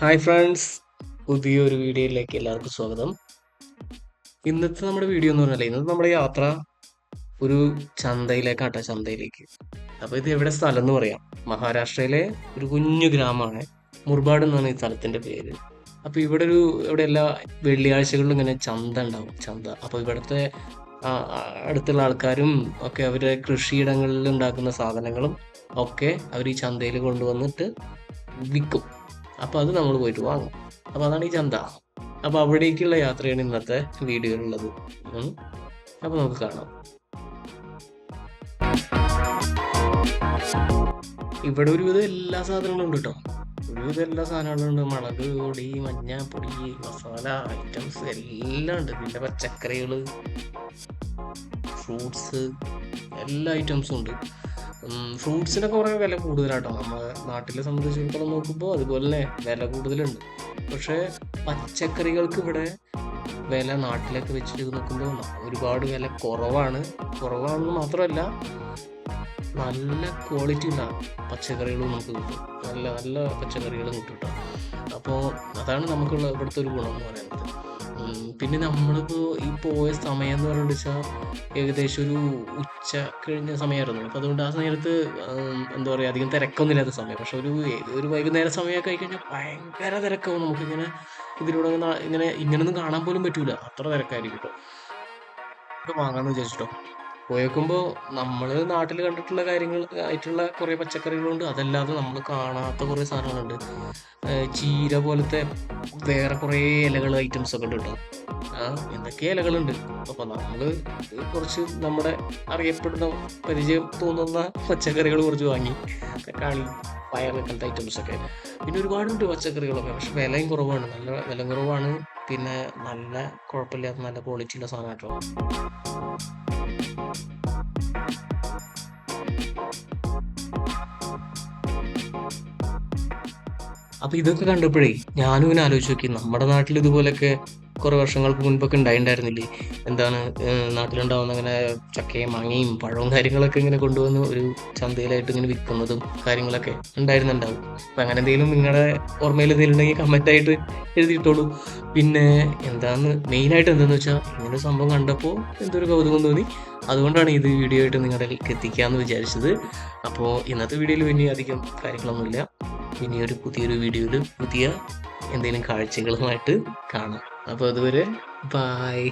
Hi friends പുതിയൊരു വീഡിയോയിലേക്ക് എല്ലാവർക്കും സ്വാഗതം. ഇന്നത്തെ നമ്മുടെ വീഡിയോ എന്ന് പറഞ്ഞാൽ ഇന്നത്തെ നമ്മുടെ യാത്ര ഒരു ചന്തയിലേക്കാട്ടോ ചന്തയിലേക്ക്. അപ്പോൾ ഇത് എവിടെ സ്ഥലം എന്ന് പറയാം. മഹാരാഷ്ട്രയിലെ ഒരു കുഞ്ഞു ഗ്രാമമാണ്. മുർബാട് എന്നാണ് ഈ സ്ഥലത്തിന്റെ പേര്. അപ്പോൾ ഇവിടെ ഒരു ഇവിടെ എല്ലാ വെള്ളിയാഴ്ചകളിലും ഇങ്ങനെ ചന്ത ഉണ്ടാവും ചന്ത. അപ്പോൾ ഇവിടുത്തെ അടുത്തുള്ള ആൾക്കാരും ഒക്കെ അവരുടെ കൃഷിയിടങ്ങളിൽ ഉണ്ടാക്കുന്ന സാധനങ്ങളും ഒക്കെ അവർ ഈ ചന്തയിൽ കൊണ്ടുവന്നിട്ട് വിൽക്കും. അപ്പോൾ അത് നമ്മൾ പോയിട്ട് വാങ്ങും. അപ്പോൾ അതാണ് ഈ ചന്ത. അപ്പോൾ അവിടേക്കുള്ള യാത്രയാണ് ഇന്നത്തെ വീഡിയോയിലുള്ളത്. അപ്പോൾ നമുക്ക് കാണാം. ഇവിടെ ഒരുവിധം എല്ലാ സാധനങ്ങളും ഉണ്ട് കേട്ടോ ഒരുവിധം എല്ലാ സാധനങ്ങളും ഉണ്ട്. മുളക് പൊടി മഞ്ഞപ്പൊടി മസാല ഐറ്റംസ് എല്ലാം ഉണ്ട്. പിന്നെ പച്ചക്കറികൾ ഫ്രൂട്ട്സ് എല്ലാ ഐറ്റംസും ഉണ്ട്. ഫ്രൂട്ട്സിനൊക്കെ കുറേ വില കൂടുതലാട്ടോ. നമ്മുടെ നാട്ടിലെ സംബന്ധിച്ചിടത്തോളം നോക്കുമ്പോൾ അതുപോലെ തന്നെ വില കൂടുതലുണ്ട്. പക്ഷേ പച്ചക്കറികൾക്ക് ഇവിടെ വില നാട്ടിലൊക്കെ വെച്ചിട്ട് നോക്കുമ്പോൾ ഒരുപാട് വില കുറവാണ്. കുറവാണെന്ന് മാത്രമല്ല നല്ല ക്വാളിറ്റി ഉള്ള പച്ചക്കറികളും നമുക്ക് കിട്ടും. നല്ല നല്ല പച്ചക്കറികളും കിട്ടും അപ്പോൾ അതാണ് നമുക്കുള്ള ഇവിടുത്തെ ഒരു ഗുണം എന്ന് പറയുന്നത്. പിന്നെ നമ്മളിപ്പോൾ ഈ പോയ സമയം എന്ന് പറഞ്ഞാൽ ഏകദേശം ഒരു ഉച്ച കഴിഞ്ഞ സമയമായിരുന്നു. അപ്പോൾ അതുകൊണ്ട് ആ സമയത്ത് എന്താ പറയുക അധികം തിരക്കൊന്നും ഇല്ലാത്ത സമയം. പക്ഷെ ഒരു ഒരു വൈകുന്നേരം സമയമൊക്കെ ആയി കഴിഞ്ഞാൽ ഭയങ്കര തിരക്കാവും. നമുക്കിങ്ങനെ ഇതിലൂടെ ഇങ്ങനെ ഇങ്ങനെ ഇങ്ങനൊന്നും കാണാൻ പോലും പറ്റൂല. അത്ര തിരക്കായിരിക്കും കേട്ടോ ഇത് വാങ്ങാമെന്ന് വിചാരിച്ചിട്ടോ? പോയേക്കുമ്പോൾ നമ്മൾ നാട്ടിൽ കണ്ടിട്ടുള്ള കാര്യങ്ങൾ ആയിട്ടുള്ള കുറേ പച്ചക്കറികളുണ്ട്. അതല്ലാതെ നമ്മൾ കാണാത്ത കുറേ സാധനങ്ങളുണ്ട്. ചീര പോലത്തെ വേറെ കുറേ ഇലകൾ ഐറ്റംസ് ഒക്കെ ഉണ്ട് കേട്ടോ എന്തൊക്കെ ഇലകളുണ്ട്. അപ്പൊ നമ്മൾ കുറച്ച് നമ്മുടെ അറിയപ്പെടുന്ന പരിചയം തോന്നുന്ന പച്ചക്കറികൾ കുറച്ച് വാങ്ങി. തക്കാളി പയർ അങ്ങനത്തെ ഐറ്റംസ് ഒക്കെ. പിന്നെ ഒരുപാടുണ്ട് പച്ചക്കറികളൊക്കെ. പക്ഷെ വിലയും കുറവാണ്. നല്ല വില കുറവാണ്. പിന്നെ നല്ല കുഴപ്പമില്ലാത്ത നല്ല ക്വാളിറ്റിയുള്ള സാധനം അപ്പൊ ഇതൊക്കെ കണ്ടപ്പോഴേ ഞാനും ഇങ്ങനെ ആലോചിച്ച് നോക്കി. നമ്മുടെ നാട്ടിൽ ഇതുപോലൊക്കെ കുറെ വർഷങ്ങൾക്ക് മുൻപൊക്കെ ഉണ്ടായിണ്ടായിരുന്നില്ലേ? എന്താണ് നാട്ടിലുണ്ടാവുന്ന അങ്ങനെ ചക്കയും മാങ്ങയും പഴവും കാര്യങ്ങളൊക്കെ ഇങ്ങനെ കൊണ്ടുവന്ന് ഒരു ചന്തയിലായിട്ട് ഇങ്ങനെ വിൽക്കുന്നതും കാര്യങ്ങളൊക്കെ ഉണ്ടായിരുന്നുണ്ടാവും. അപ്പൊ അങ്ങനെ എന്തെങ്കിലും നിങ്ങളുടെ ഓർമ്മയിൽ എന്തെങ്കിലും ഉണ്ടെങ്കിൽ ആയിട്ട് എഴുതിയിട്ടോളൂ. പിന്നെ എന്താന്ന് മെയിൻ ആയിട്ട് എന്താന്ന് വെച്ചാൽ ഇങ്ങനെ സംഭവം കണ്ടപ്പോൾ എന്തൊരു കൗതുകം തോന്നി. അതുകൊണ്ടാണ് ഇത് വീഡിയോ ആയിട്ട് നിങ്ങളിലേക്ക് എത്തിക്കാമെന്ന് വിചാരിച്ചത്. അപ്പോൾ ഇന്നത്തെ വീഡിയോയിൽ വലിയ അധികം കാര്യങ്ങളൊന്നുമില്ല. ഇനി ഒരു പുതിയൊരു വീഡിയോയിൽ പുതിയ എന്തെങ്കിലും കാഴ്ചകളുമായിട്ട് കാണാം. അപ്പോൾ അതുവരെ ബായ്